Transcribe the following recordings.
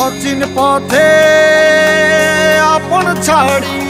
অচিন পথে আপন ছাড়ি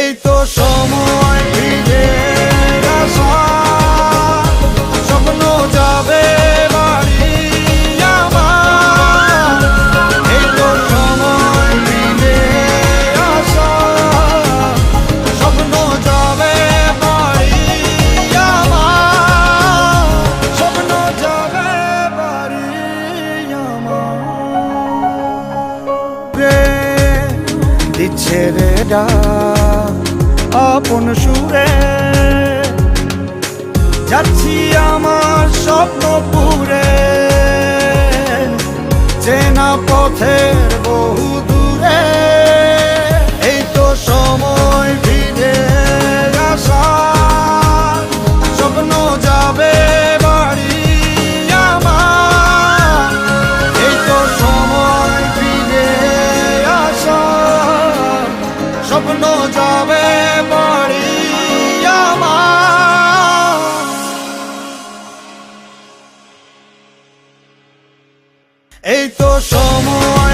এই তো সময় ফিরে স্বপ্ন যাবে বাড়ি আমার। এই তো সময় ফিরে আসা। স্বপ্ন যাবে বাড়ি আমার। স্বপ্ন যাবে ডাক। আপন সুরে। যাচ্ছি আমার স্বপ্ন পুরে। চেনা পথের বহু স্বপ্ন যাবে বাড়ি এই তো সময়